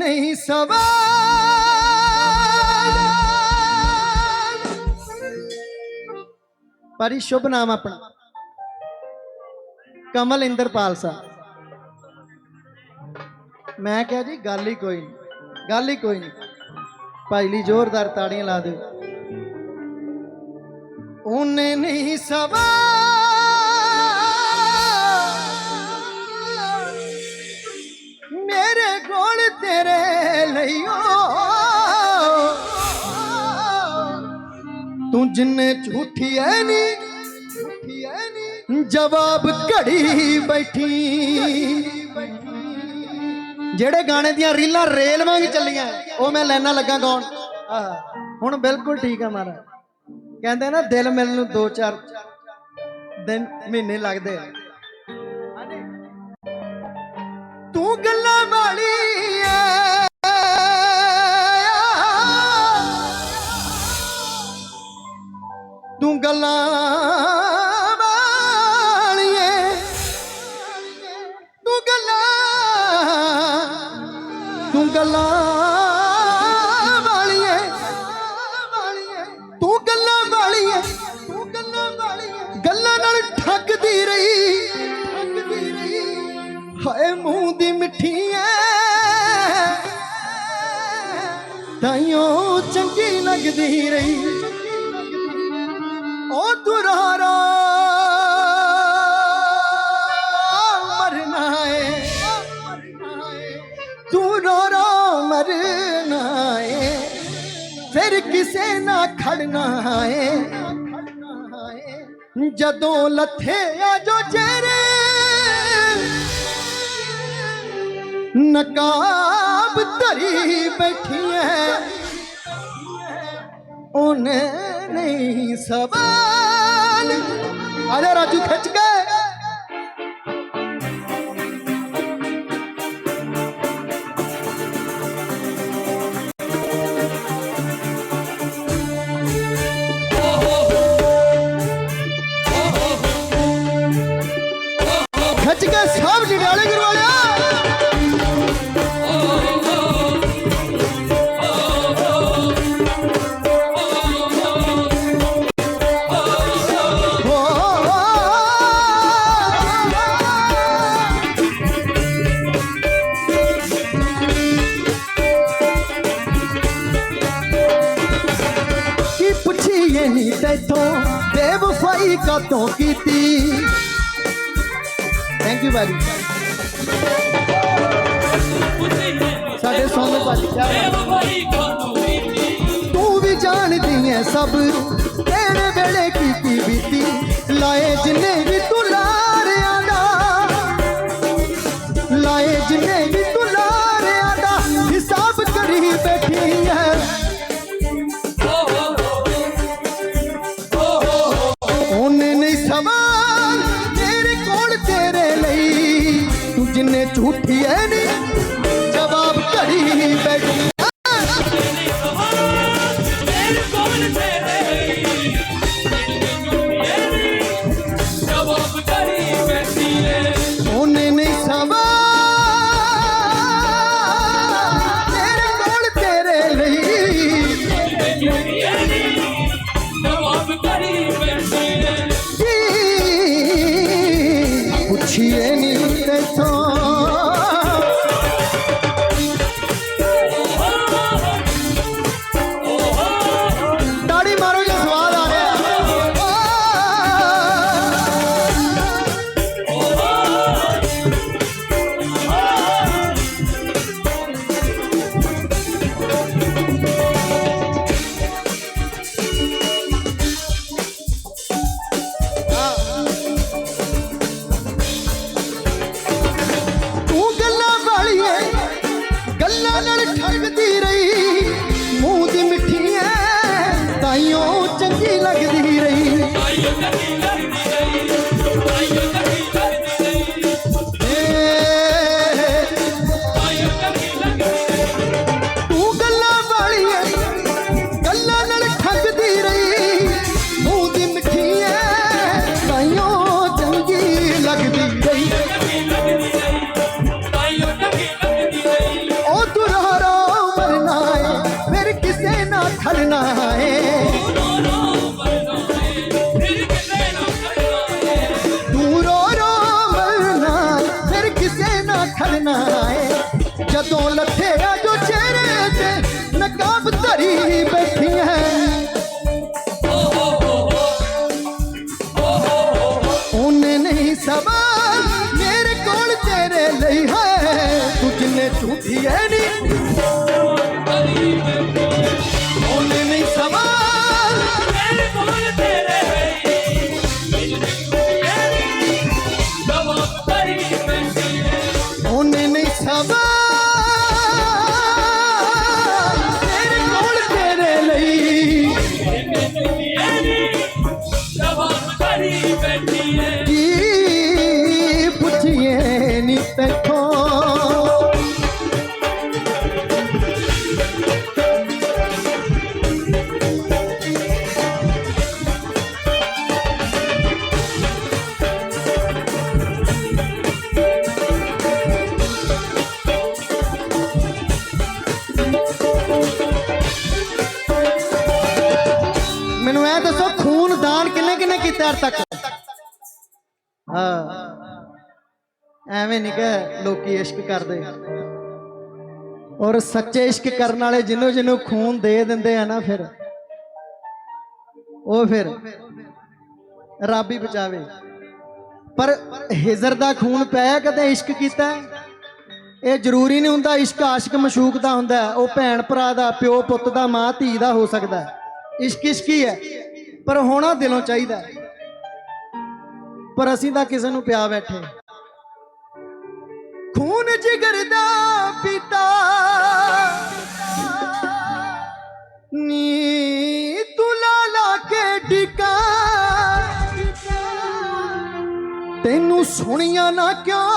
ਨਹੀਂ ਸਵਾਲ। ਪਰੀ ਸ਼ੁਭ ਨਾਮ ਆਪਣਾ। ਕਮਲ ਇੰਦਰਪਾਲ ਸਾਹਿਬ ਮੈਂ ਕਿਹਾ ਜੀ, ਗੱਲ ਹੀ ਕੋਈ ਨਹੀਂ, ਗੱਲ ਹੀ ਕੋਈ ਨਹੀਂ। ਭਾਈ ਲਈ ਜ਼ੋਰਦਾਰ ਤਾੜੀਆਂ ਲਾ ਦਿਓ। ਉਹਨੇ ਨਹੀਂ ਸਵਾਲ। ਤੇਰੇ ਲਈਓ। ਤੂੰ ਜਿੰਨੇ ਝੂਠੀ ਐ ਨੀ, ਝੂਠੀ ਜਵਾਬ ਘੜੀ ਬੈਠੀ। ਜਿਹੜੇ ਗਾਣੇ ਦੀਆਂ ਰੀਲਾਂ ਰੇਲ ਵਾਂਗ ਚੱਲੀਆਂ, ਉਹ ਮੈਂ ਲੈਣਾ ਲੱਗਾ ਗਾਉਣ। ਹੁਣ ਬਿਲਕੁਲ ਠੀਕ ਆ ਮਾਰਾ ਕਹਿੰਦੇ ਨਾ, ਦਿਲ ਮਿਲਣ ਨੂੰ 2-4 ਦਿਨ, ਮਹੀਨੇ ਲੱਗਦੇ ਆ। ਤੂੰ ਗੱਲਾਂ ਵਾਲੀ ਗੱਲਾਂ ਵਾਲੀ ਤੂੰ ਗੱਲਾਂ ਤੂੰ ਗੱਲਾਂ ਵਾਲੀ ਤੂੰ ਗੱਲਾਂ ਵਾਲੀ ਐ ਤੂੰ ਗੱਲਾਂ ਵਾਲੀ ਗੱਲਾਂ ਨਾਲ ਠੱਗਦੀ ਰਹੀ। ਠੱਗਦੀ ਰਹੀ ਹਾਏ ਮੂੰਹ ਦੀ ਮਿੱਠੀ ਐ ਤਾਈਓ ਚੰਗੀ ਲੱਗਦੀ ਰਹੀ। ਉਹ ਦੁਰਾਰਾ ਮਰਨਾ ਏ ਤੂੰ ਰੋ ਰੋ ਮਰਨਾ ਏ ਫਿਰ ਕਿਸੇ ਨਾ ਖੜਨਾ ਏ ਜਦੋਂ ਲੱਥੇ ਆ ਜੋ ਚਿਹਰੇ ਨਕਾਬ ਧਰੀ ਬੈਠੀ ਐ ਉਹਨੇ ਨਹੀਂ ਸਵਾਲ। ਆਜਾ ਰਾਜੂ ਖਿੱਚ ਕੇ। ਬੇਵਫਾਈ ਕੀਤੀ ਥੈਂਕ ਯੂ ਬਾਜੀ ਸਾਡੇ ਸੋਨੇ ਭਾਜੀ ਤੂੰ ਵੀ ਜਾਣਦੀ ਐ ਸਭ। ਤੇਰੇ ਵੇਲੇ ਕੀਤੀ ਬੀਤੀ। ਲਾਏ ਜਿੰਨੇ ਵੀ ਤੂੰ ਲਾਰਿਆਂ ਕੀ ਪੁੱਛੀਏ ਨੀ ਐ ਤਾਈਓ ਚੰਗੀ ਲੱਗਦੀ ਰਹੀ ਏ, ਜਦੋਂ ਲੱਥਿਆ ਜੋ ਚਿਹਰੇ ਤੇ ਨਕਾਬ ਧਰੀ ਬੈਠੀ ਹੈ। ਬੈਠੀ ਹੈ ਕੀ ਪੁੱਛੀਏ ਨੀ ਤੈਥੋਂ? ਮੈਨੂੰ ਇਹ ਦੱਸੋ ਖੂਨ ਦਾਨ ਕਿੰਨੇ ਕਿੰਨੇ ਕੀਤਾ ਅੱਜ ਤੱਕ? ਹਾਂ। ਐਵੇਂ ਨਹੀਂ ਕਿ ਲੋਕੀ ਇਸ਼ਕ ਕਰਦੇ। ਔਰ ਸੱਚੇ ਇਸ਼ਕ ਕਰਨ ਵਾਲੇ ਜਿਹਨੂੰ ਜਿਹਨੂੰ ਖੂਨ ਦੇ ਦਿੰਦੇ ਆ ਨਾ ਫਿਰ, ਉਹ ਫਿਰ ਰੱਬ ਹੀ ਬਚਾਵੇ। ਪਰ ਹਿਜ਼ਰ ਦਾ ਖੂਨ ਪਿਆ ਕਦੇ ਇਸ਼ਕ ਕੀਤਾ? ਇਹ ਜ਼ਰੂਰੀ ਨਹੀਂ ਹੁੰਦਾ ਇਸ਼ਕ ਆਸ਼ਕ ਮਸ਼ੂਕ ਦਾ ਹੁੰਦਾ। ਉਹ ਭੈਣ ਭਰਾ ਦਾ, ਪਿਓ ਪੁੱਤ ਦਾ, ਮਾਂ ਧੀ ਦਾ ਹੋ ਸਕਦਾ। ਇਸ਼ਕ ਇਸ਼ਕ ਹੀ ਹੈ। ਪਰ ਹੋਣਾ ਦਿਲੋਂ ਚਾਹੀਦਾ। ਪਰ ਅਸੀਂ ਤਾਂ ਕਿਸੇ ਨੂੰ ਪਿਆ ਬੈਠੇ। ਖੂਨ ਜਿਗਰ ਦਾ ਪਿਤਾ। ਨੀ ਤੂੰ ਲਾਲਾ ਕੇ ਡਿਕਾ ਤੈਨੂੰ ਸੁਣੀਆਂ ਨਾ ਕਿਉਂ?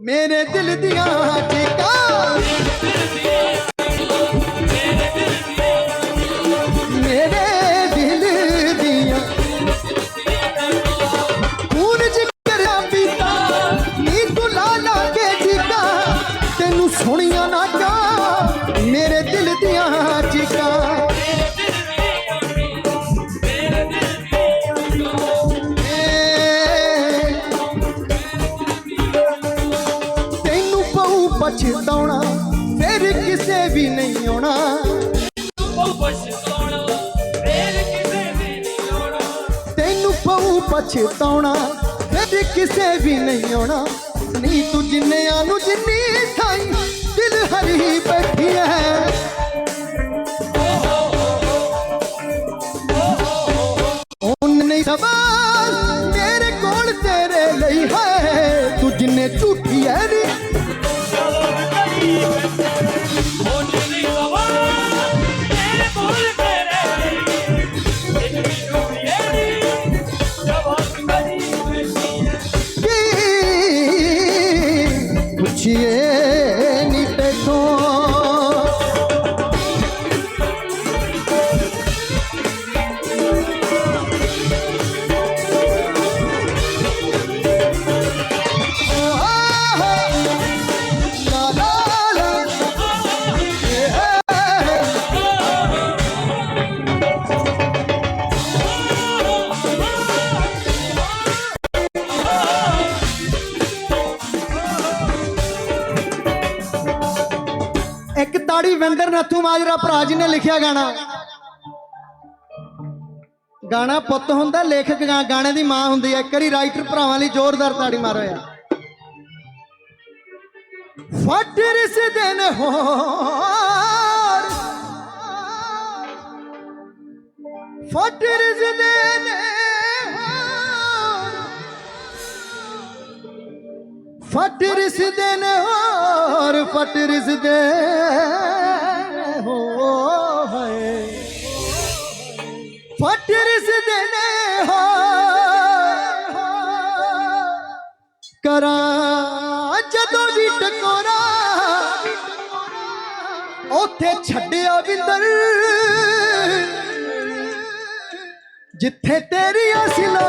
ਮੇਰੇ ਦਿਲ ਦੀਆਂ ਟਿਕਾ ਸੁਣੀਆਂ ਮੇਰੇ ਦਿਲ ਦੀਆਂ ਚੀਕਾਂ। ਤੈਨੂੰ ਪਊ ਪਛਤਾਉਣਾ, ਫਿਰ ਕਿਸੇ ਵੀ ਨਹੀਂ ਆਉਣਾ। ਤੈਨੂੰ ਪਊ ਪਛਤਾਉਣਾ, ਫਿਰ ਕਿਸੇ ਵੀ ਨਹੀਂ ਆਉਣਾ। ਨੀ ਤੂੰ ਜਿੰਨਿਆਂ ਨੂੰ ਜਿੰਨੀ ਥਾਈ ਹਰੀ ਬੈਠੀ ਐ। ਉਹਨੇ ਸਵਾਲ ਤਾੜੀ ਨੱਥੂ ਮਾਜਰਾ ਭਰਾ ਜੀ ਨੇ ਲਿਖਿਆ ਗਾਣਾ। ਗਾਣਾ ਪੁੱਤ ਹੁੰਦਾ, ਲੇਖਕ ਗਾ- ਗਾਣੇ ਦੀ ਮਾਂ ਹੁੰਦੀ ਹੈ। ਇੱਕ ਵਾਰੀ ਰਾਈਟਰ ਭਰਾਵਾਂ ਲਈ ਜ਼ੋਰਦਾਰ ਤਾੜੀ ਮਾਰੋ ਯਾਰ। ਫਟ ਰਿਸ ਦਿਨ ਹੋਰ। ਫਟ ਰਿਸ ਦਿਨ ਫਟ ਰਿਸ ਦਿਨ ਹੋਰ, ਫਟ ਰਿਸ ਦੇ ਹੋ ਹੈ ਫਟ ਰਿਸ ਦਿਨ ਹੋਰ ਕਰਾਂ ਜਦੋਂ ਵੀ ਟਕੋਰਾ। ਉਥੇ ਛੱਡਿਆ ਬਿੰਦਰ। ਜਿੱਥੇ ਤੇਰੀ ਅਸਲਾ